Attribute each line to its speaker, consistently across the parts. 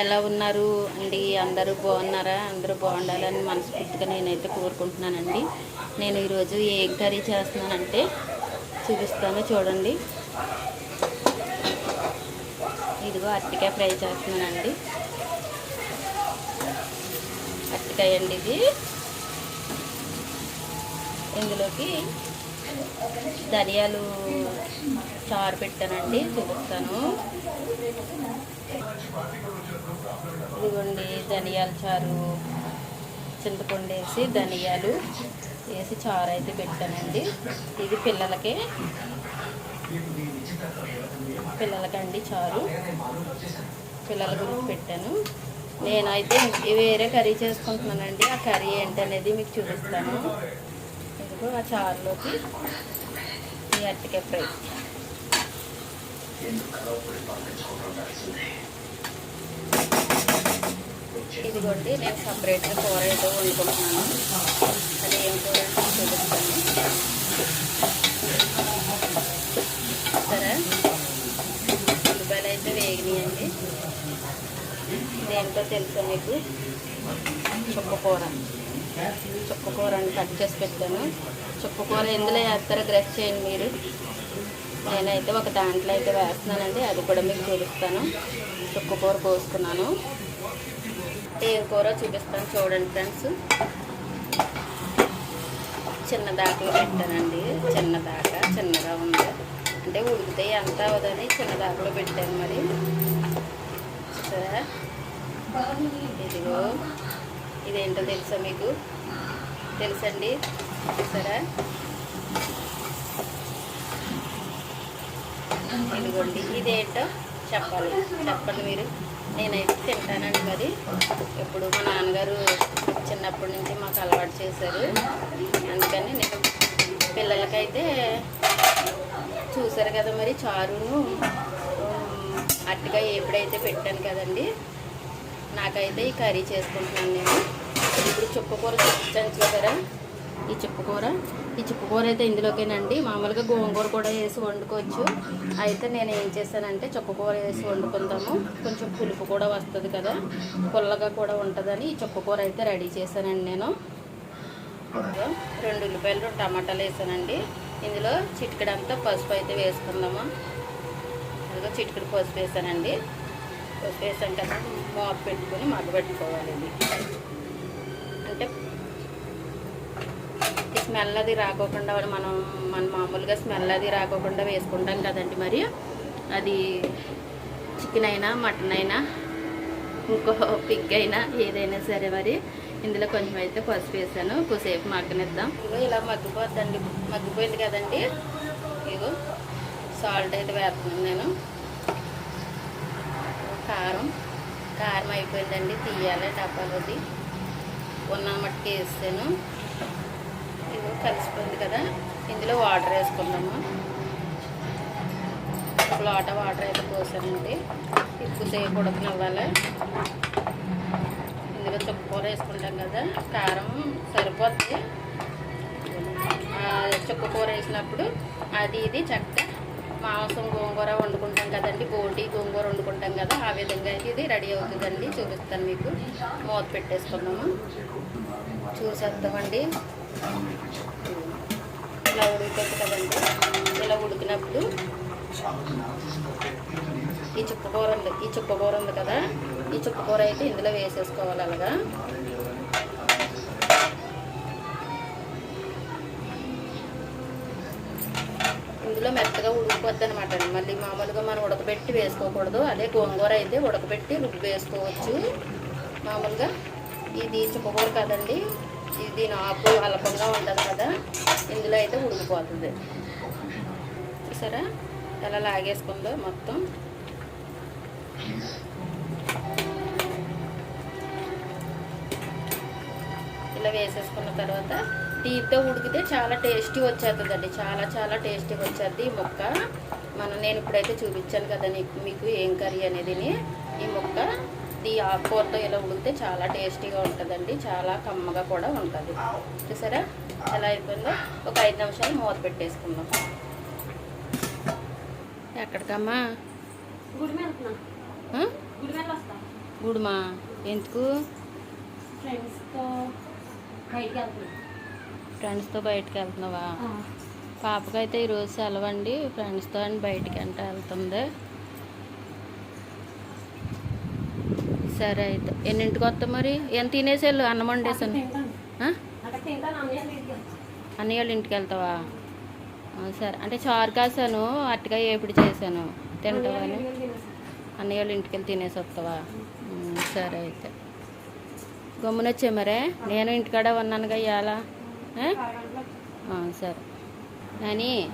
Speaker 1: ఎలా ఉన్నారు అండి? అందరూ బాగున్నారా? అందరూ బాగుండాలని మనస్ఫూర్తిగా నేనైతే కోరుకుంటున్నానండి. నేను ఈరోజు ఏ కర్రీ చేస్తున్నానంటే చూపిస్తాను చూడండి. ఇదిగో అరటికాయ ఫ్రై చేస్తున్నానండి. అరటికాయ అండి ఇది. ఇందులోకి ధనియాలు చారు పెట్టానండి చూపిస్తాను. ఇదిగోండి ధనియాల చారు చింతపండు వేసి ధనియాలు వేసి చారు అయితే పెట్టానండి. ఇది పిల్లలకి పిల్లలకండి చారు. పిల్లల గురించి పెట్టాను. నేనైతే వేరే కర్రీ చేసుకుంటున్నానండి. ఆ కర్రీ ఏంటనేది మీకు చూపిస్తాను. ఇదిగో ఆ చారులోకి ఈ అరటికాయ ఫ్రై. ఇదిగోండి నేను సపరేట్గా కూర ఏదో వండుకుంటున్నాను. అది ఏం కూర చూపిస్తాను. సరే. ఉల్లిపాయలు అయితే వేగినాయండి. ఇదేంటో తెలుసా మీకు. చుక్క కూర. చుక్క కూర అని కట్ చేసి పెట్టాను చుక్క కూర ఎందులో వేస్తారో గ్రెస్ చేయండి మీరు. నేనైతే ఒక దాంట్లో అయితే వేస్తున్నానండి అది కూడా మీకు చూపిస్తాను. చుక్కకూర కోసుకున్నాను ఏం కూర చూపిస్తాను చూడండి ఫ్రెండ్స్. చిన్న దాకలో పెట్టానండి చిన్నదాకా చిన్నగా ఉంది. అంటే ఉడికితే ఎంత అవదని చిన్న దాకలో పెట్టాను మరి. సార్ ఇదిగో. ఇదేంటో తెలుసా మీకు? తెలుసండి? చూసారా? ఇదిగోండి ఇదేంటో చెప్పాలి. చెప్పండి మీరు. నేనైతే తింటానండి మరి. ఎప్పుడు మా నాన్నగారు చిన్నప్పటి నుంచి మాకు అలవాటు చేశారు. అందుకని నేను పిల్లలకైతే చూసారు కదా మరి చారును. అట్టుగా ఎప్పుడైతే పెట్టాను కదండి. నాకైతే ఈ కర్రీ చేసుకుంటున్నాను నేను. ఇప్పుడు చుక్కకూర చూపించాను చూసారా? ఈ చుక్కకూర ఈ చుక్కకూర అయితే ఇందులోకేనండి. మామూలుగా గోంగూర కూడా వేసి వండుకోవచ్చు. అయితే నేను ఏం చేశానంటే చుక్కకూర వేసి వండుకుందాము. కొంచెం పులుపు కూడా వస్తుంది కదా. పుల్లగా కూడా ఉంటుందని ఈ చుక్కకూర అయితే రెడీ చేశానండి నేను. రెండు ఉల్లిపాయలు రెండు టమాటాలు వేసానండి. ఇందులో చిటికడంతా పసుపు అయితే వేసుకుందాము. అందులో చిటికెడు పసుపు వేసానండి. వేసాం కదా మూత పెట్టుకొని మగ్గబెట్టుకోవాలి ఇది. అంటే స్మెల్ అది రాకోకుండా మనం మన మామూలుగా స్మెల్ అది రాకోకుండా వేసుకుంటాం కదండి మరి. అది చికెన్ అయినా మటన్ అయినా ఇంకో పిగ్ అయినా ఏదైనా సరే మరి. ఇందులో కొంచెం అయితే పసుపు వేసాను. కొద్దిసేపు మగ్గనిద్దాం. ఇగో ఇలా మగ్గిపోద్దండి. మగ్గిపోయింది కదండి. ఇగో సాల్ట్ అయితే వేస్తున్నాను నేను. కారం. కారం అయిపోయిందండి తీయాలి డబ్బాలోది ఉన్న మట్టుకు వేస్తాను. ఇదిగో కలిసిపోయింది కదా ఇందులో వాటర్ వేసుకుందాము. ఒక లోట వాటర్ అయితే పోసానండి. ఎక్కువసేపు ఉడకనివ్వాలి. ఇందులో చుక్కకూర వేసుకుంటాం కదా కారం సరిపోద్ది. చుక్కకూర వేసినప్పుడు అది ఇది చక్క మాంసం గోంగూర వండుకుంటాం కదండి బోటి గోంగూర వండుకుంటాం కదా ఆ విధంగా అయితే ఇది రెడీ అవుతుందండి. చూపిస్తాను మీకు. మూత పెట్టేసుకుందాము చూసేస్తామండి ఇలా ఉడుకుతుంది కదండి. ఇలా ఉడికినప్పుడు ఈ చుక్కకూర ఉంది ఈ చుక్కకూర ఉంది కదా. ఈ చుక్కకూర అయితే ఇందులో వేసేసుకోవాలి అలాగా. మెత్తగా అనమాట మళ్ళీ మామూలుగా మనం ఉడకబెట్టి వేసుకోకూడదు. అదే గోంగూర అయితే ఉడకబెట్టి రుబ్బు వేసుకోవచ్చు. మామూలుగా ఇది చుక్కకూర కదండి. ఇది దీని ఆకు అలపంగా ఉంటుంది కదా. ఇందులో అయితే ఉడికిపోతుంది. చూసారా? ఎలా లాగేసుకుందో మొత్తం. ఇలా వేసేసుకున్న తర్వాత టీతో ఉడికితే చాలా టేస్టీ వచ్చేస్తుందండి చాలా చాలా టేస్టీగా వచ్చేది ఈ ముక్క. మనం నేను ఇప్పుడైతే చూపించాను కదా మీకు ఏం కర్రీ అనేది. ఈ ముక్క ఈ ఆకుకూరతో ఇలా ఉడికితే చాలా టేస్టీగా ఉంటుందండి. చాలా కమ్మగా కూడా ఉంటుంది. చూసారా? ఎలా అయిపోయిందో? ఒక ఐదు నిమిషాలు మూత పెట్టేసుకుందాం. ఎక్కడికమ్మా? గుడుమా? ఎందుకు?
Speaker 2: ఫ్రెండ్స్తో బయటికి వెళ్తున్నాం.
Speaker 1: ఫ్రెండ్స్తో బయటకు వెళ్తున్నావా? పాపకైతే ఈరోజు సెలవు అండి ఫ్రెండ్స్తో అని బయటికి అంటే వెళ్తుంది. సరే అయితే. ఎన్నింటికి వస్తా మరి? ఏం తినేసేళ్ళు? అన్నం వండేసాను.
Speaker 2: అన్నయ్య
Speaker 1: వాళ్ళ ఇంటికి వెళ్తావా? సరే. అంటే చారు కాసాను అట్టకాయ ఏపిడి చేశాను తింటావని అన్నయ్య వాళ్ళ ఇంటికి వెళ్ళి తినేసి వస్తావా? సరే అయితే. గమ్మునొచ్చే మరే. నేను ఇంటికాడ ఉన్నానుగా ఇవాళ సరే. నాని.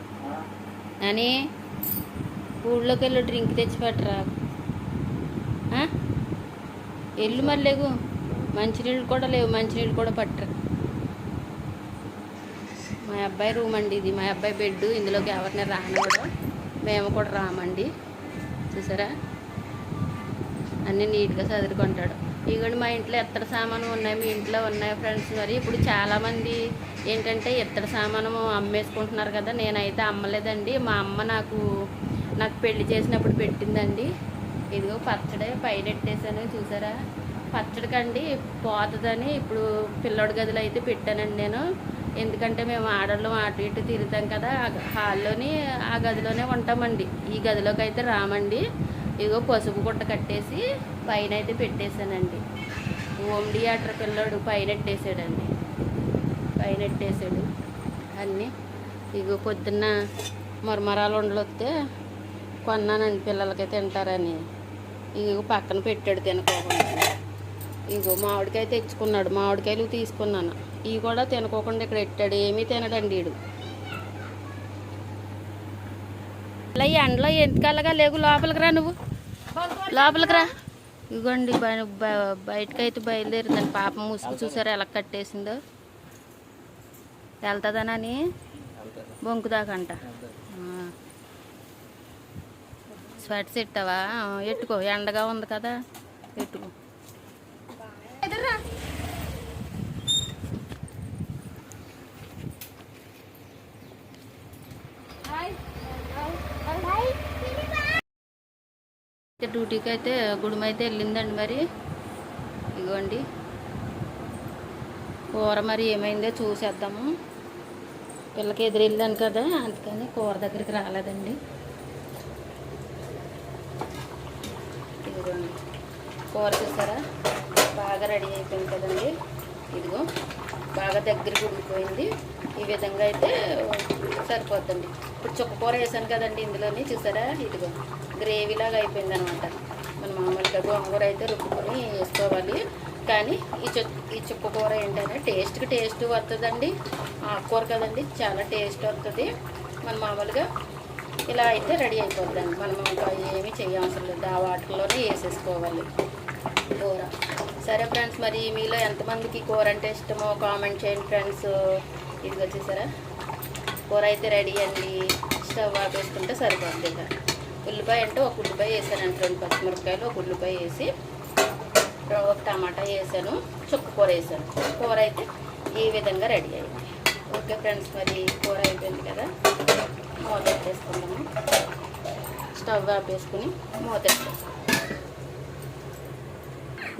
Speaker 1: నాని. ఊళ్ళోకి వెళ్ళి డ్రింక్ తెచ్చి పెట్టరా ఎల్లు మరి లేవు. మంచినీళ్ళు కూడా లేవు. మంచినీళ్ళు కూడా పట్టరు. మా అబ్బాయి రూమ్ అండి ఇది. మా అబ్బాయి బెడ్ ఇందులోకి ఎవరిని రానివ్వడు. మేము కూడా రామండి. చూసారా? అన్నీ నీట్గా చదువుకుంటాడు ఇగోండి మా ఇంట్లో ఎత్తడి సామాను ఉన్నాయి మీ ఇంట్లో ఉన్నాయి ఫ్రెండ్స్ మరి. ఇప్పుడు చాలామంది ఏంటంటే ఎత్తడి సామాను అమ్మేసుకుంటున్నారు కదా నేనైతే అమ్మలేదండి. మా అమ్మ నాకు నాకు పెళ్ళి చేసినప్పుడు పెట్టిందండి. ఇదిగో పచ్చడి పైన ఎట్టేసాను చూసారా? పచ్చడికండి పోతుందని ఇప్పుడు పిల్లోడి గదిలో అయితే పెట్టానండి నేను. ఎందుకంటే మేము ఆడళ్ళు అటు ఇటు తిరుగుతాం కదా హాల్లోని ఆ గదిలోనే ఉంటామండి. ఈ గదిలోకి అయితే రామండి. ఇదిగో పసుపు గుట్ట కట్టేసి పైన అయితే పెట్టేశానండి. ఓమ్డి ఆటర్ పిల్లోడు పైన ఎట్టేసాడండి. పైన ఎట్టేసాడు. అన్నీ ఇగో పొద్దున్న మరమరాలు ఉండలు వస్తే కొన్నానండి పిల్లలకి తింటారని. ఇగో పక్కన పెట్టాడు తినకోకుండా ఇగో మామిడికాయ తెచ్చుకున్నాడు. మామిడికాయలు తీసుకున్నాను. ఇవి కూడా తినకోకుండా ఇక్కడ పెట్టాడు ఏమీ తినడండి వీడు ఇలా ఈ ఎండలో ఎందుకల్లగా లేవు లోపలికి రా నువ్వు? లోపలికి రా. ఇగోండి బయ- బ- బయటకైతే బయలుదేరిందండి పాప ముసుగు చూసారా ఎలా కట్టేసిందో. వెళ్తుందనని బొంకుదాకంట స్వెట్స్ ఎట్టావా ఎట్టుకో ఎండగా ఉంది కదా. ఎట్టుకో. అయితే డ్యూటీకి అయితే గుడిమైతే అయితే వెళ్ళిందండి మరి. ఇగోండి కూర మరి ఏమైందో చూసేద్దాము. పిల్లకి ఎదురెళ్ళాను కదా అందుకని కూర దగ్గరికి రాలేదండి. ఇదిగోండి. కూర చూసారా? బాగా రెడీ అయిపోయింది కదండి. ఇదిగో. బాగా దగ్గరికి ఉండిపోయింది ఈ విధంగా అయితే సరిపోద్దండి ఇప్పుడు చుక్క కూర వేసాను కదండి ఇందులోని చూసారా? ఇదిగో గ్రేవీ లాగా అయిపోయింది అనమాట మన మామూలుగా గోంగూర అయితే రుబ్బుకొని వేసుకోవాలి. కానీ ఈ చు ఈ చుక్క కూర ఏంటంటే టేస్ట్కి టేస్ట్ వస్తుందండి ఆకుకూర కదండి చాలా టేస్ట్ వస్తుంది మన మామూలుగా ఇలా అయితే రెడీ అయిపోద్దండి. మనం ఇంకా ఏమీ చేయవసరం లేదు. ఆ వాటర్లోనే వేసేసుకోవాలి కూర. సరే ఫ్రెండ్స్ మరి మీలో ఎంతమందికి కూర అంటే ఇష్టమో కామెంట్ చేయండి ఫ్రెండ్స్. ఇది వచ్చేసారా కూర అయితే రెడీ అండి. స్టవ్ ఆపేసుకుంటే సరిపోద్ది ఇక. ఉల్లిపాయ అంటే ఒక ఉల్లిపాయ వేసానండి రెండు పచ్చిమిరపకాయలు ఒక ఉల్లిపాయ వేసి. ఒక టమాటా వేసాను చుక్క కూర వేసాను. కూర అయితే ఈ విధంగా రెడీ అయింది. ఓకే ఫ్రెండ్స్ మరి కూర అయిపోయింది కదా. మూత పెట్టేసుకుందాము. స్టవ్ ఆపేసుకుని మూత పెట్టేసుకుందాం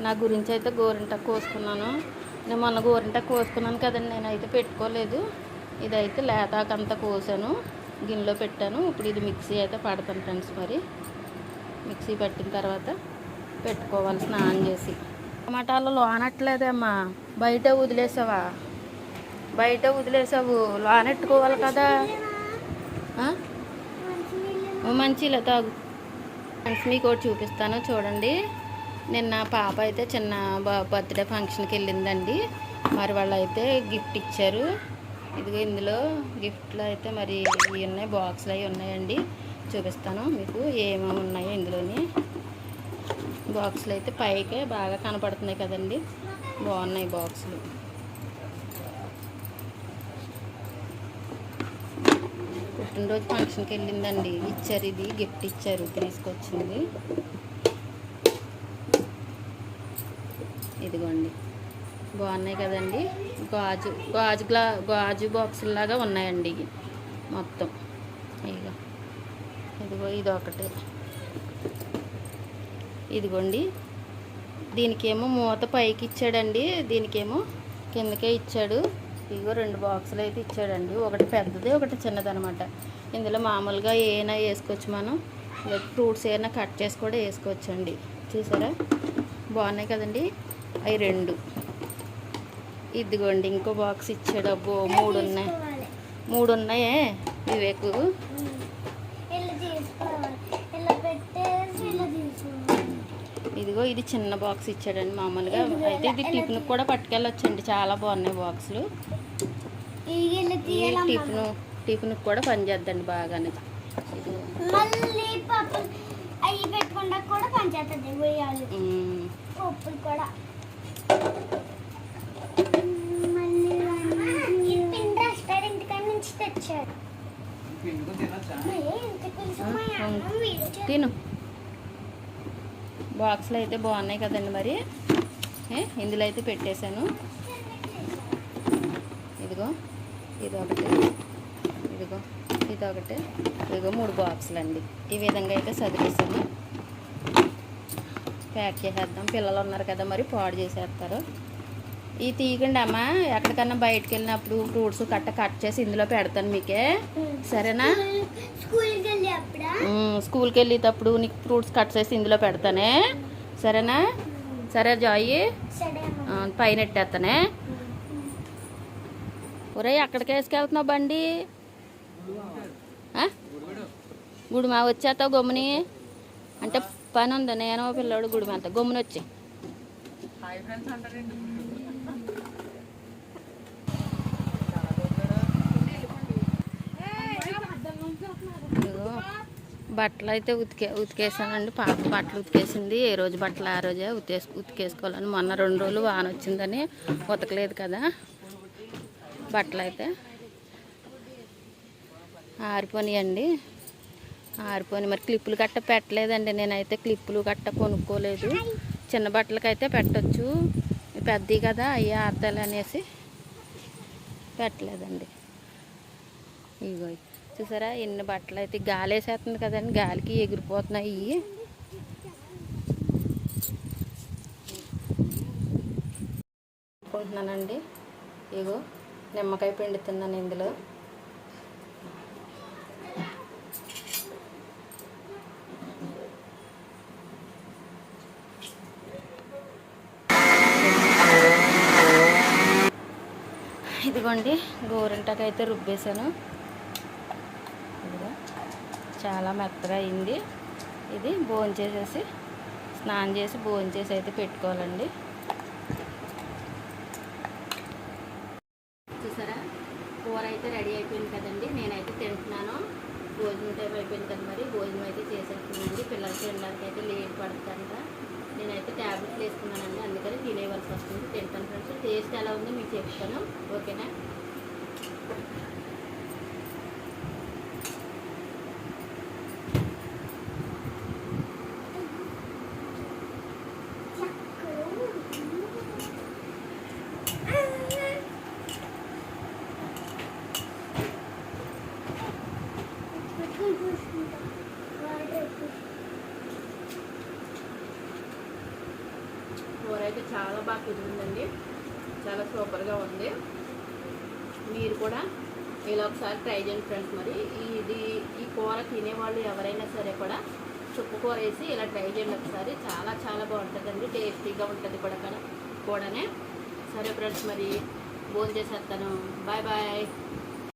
Speaker 1: నా గురించి అయితే గోరింట కోసుకున్నాను. నేను మొన్న గోరింట కోసుకున్నాను కదండి నేనైతే పెట్టుకోలేదు. ఇదైతే లేతాకంతా కోసాను. గిన్నెలో పెట్టాను. ఇప్పుడు ఇది మిక్సీ అయితే పడతాను ఫ్రెండ్స్ మరి. మిక్సీ పట్టిన తర్వాత పెట్టుకోవాలి స్నానం చేసి. టమాటాలు లోనట్లేదమ్మా. బయట వదిలేసావా? బయట వదిలేసావు. లోనెట్టుకోవాలి కదా. మంచి ఓ తాగు. ఫ్రెండ్స్ మీకు ఒకటి చూపిస్తాను. చూడండి. నిన్న పాప అయితే చిన్న బర్త్డే ఫంక్షన్కి వెళ్ళిందండి. మరి వాళ్ళు అయితే గిఫ్ట్ ఇచ్చారు. ఇదిగో ఇందులో గిఫ్ట్లు అయితే మరి ఇవి ఉన్నాయి బాక్స్లు అవి ఉన్నాయండి. చూపిస్తాను మీకు ఏమేమి ఉన్నాయో ఇందులోని. బాక్సులు అయితే పైకే బాగా కనపడుతున్నాయి కదండి. బాగున్నాయి బాక్సులు. పుట్టినరోజు ఫంక్షన్కి వెళ్ళిందండి. ఇచ్చారు ఇది గిఫ్ట్ ఇచ్చారు తీసుకొచ్చింది. ఇదిగోండి. బాగున్నాయి కదండి. గాజు గాజు గ్లా గాజు బాక్సుల్లాగా ఉన్నాయండి ఇవి మొత్తం. ఇదిగో ఇదిగో ఇది ఒకటి ఇదిగోండి. దీనికేమో మూత పైకి ఇచ్చాడండి. దీనికేమో కిందకే ఇచ్చాడు. ఇదిగో రెండు బాక్సులు అయితే ఇచ్చాడండి. ఒకటి పెద్దది ఒకటి చిన్నది అనమాట ఇందులో మామూలుగా ఏనా వేసుకోవచ్చు మనం. ఫ్రూట్స్ ఏమైనా కట్ చేసి కూడా వేసుకోవచ్చండి. చూసారా? బాగున్నాయి కదండి. అవి రెండు. ఇదిగోండి ఇంకో బాక్స్ ఇచ్చాడు. అబ్బో మూడు ఉన్నాయి మూడు ఉన్నాయే వివేకు ఇదిగో ఇది చిన్న బాక్స్ ఇచ్చాడండి మామూలుగా. అయితే ఇది టిఫిన్ కూడా పట్టుకెళ్ళొచ్చండి. చాలా బాగున్నాయి బాక్సులు టిఫిన్ టిఫిన్ కూడా పనిచేద్దండి బాగానే.
Speaker 3: అవి పెట్టుకుండా కూడా పనిచేస్తుంది కూడా.
Speaker 1: తిను. బాక్స్లో అయితే బాగున్నాయి కదండి మరి. ఏ, ఇందులో అయితే పెట్టేశాను. ఇదిగో ఇదొకటి. ఇదిగో ఇదొకటి. ఇదిగో మూడు బాక్సులు అండి ఈ విధంగా అయితే చదివేసాను ప్యాక్ చేసేద్దాం. పిల్లలు ఉన్నారు కదా మరి పాడు చేసేస్తారు. ఈ తీయకండి అమ్మ ఎక్కడికన్నా బయటకు వెళ్ళినప్పుడు ఫ్రూట్స్ కట్ట కట్ చేసి ఇందులో పెడతాను మీకే. సరేనా?
Speaker 3: స్కూల్కి
Speaker 1: వెళ్ళేటప్పుడు నీకు ఫ్రూట్స్ కట్ చేసి ఇందులో పెడతానే. సరేనా? సరే జాయి. పైన ఎట్టేస్తానే ఒరే ఎక్కడికి వేసుకెళ్తున్నావు బండి? ఆ? గుడిమా వచ్చేస్తావు గమ్ముని? అంటే పని ఉంది నేను పిల్లోడు గుడిమ అంత గమ్ముని వచ్చి ఇదిగో బట్టలు అయితే ఉతికే ఉతికేసానండి. పాప బట్టలు ఉతికేసింది. ఏ రోజు బట్టలు ఆ రోజే ఉతికేసు ఉతికేసుకోవాలని మొన్న రెండు రోజులు వాన వచ్చిందని ఉతకలేదు కదా. బట్టలు అయితే ఆరిపోనియండి. ఆరిపోని మరి క్లిప్పులు గట్ట పెట్టలేదండి. నేనైతే క్లిప్పులు గట్ట కొనుక్కోలేదు. చిన్న బట్టలకైతే పెట్టచ్చు. పెద్దవి కదా అవి ఆడతాలు అనేసి పెట్టలేదండి. ఇగో చూసారా? ఎన్ని బట్టలు అయితే గాలి వేసేస్తుంది కదండి. గాలికి ఎగిరిపోతున్నాయి ఇవి అనుకుంటున్నానండి ఇగో నిమ్మకాయ పిండుతున్నాను ఇందులో. ఇదిగోండి గోరింటాకు అయితే రుబ్బేశాను. ఇదిగో చాలా మెత్తగా అయింది. ఇది భోజనం చేసేసి స్నానం చేసి భోజనం చేసి అయితే పెట్టుకోవాలండి చూసారా కూర అయితే రెడీ అయిపోయింది కదండి నేనైతే తింటున్నాను భోజనం టైం అయిపోయింది కదా మరి భోజనం అయితే చేసేస్తున్నానండి పిల్లలకి తినడానికి అయితే లేట్ పడుతుందంట నేనైతే చేసుకున్నానండి. అందుకని తినేవలసి వస్తుంది. తింటాను ఫ్రెండ్స్. టేస్ట్ ఎలా ఉందో మీకు చెప్తాను. ఓకేనా? అయితే చాలా బాగా కుదిరిందండి. చాలా సూపర్గా ఉంది. మీరు కూడా ఇలా ఒకసారి ట్రై చేయండి ఫ్రెండ్స్ మరి. ఇది ఈ కూర తినేవాళ్ళు ఎవరైనా సరే కూడా చుక్క కూర వేసి ఇలా ట్రై చేయండి ఒకసారి. చాలా చాలా బాగుంటుందండి. టేస్టీగా ఉంటుంది కూడా కూడానే సరే ఫ్రెండ్స్ మరి భోజనం చేసేస్తాను. Bye bye.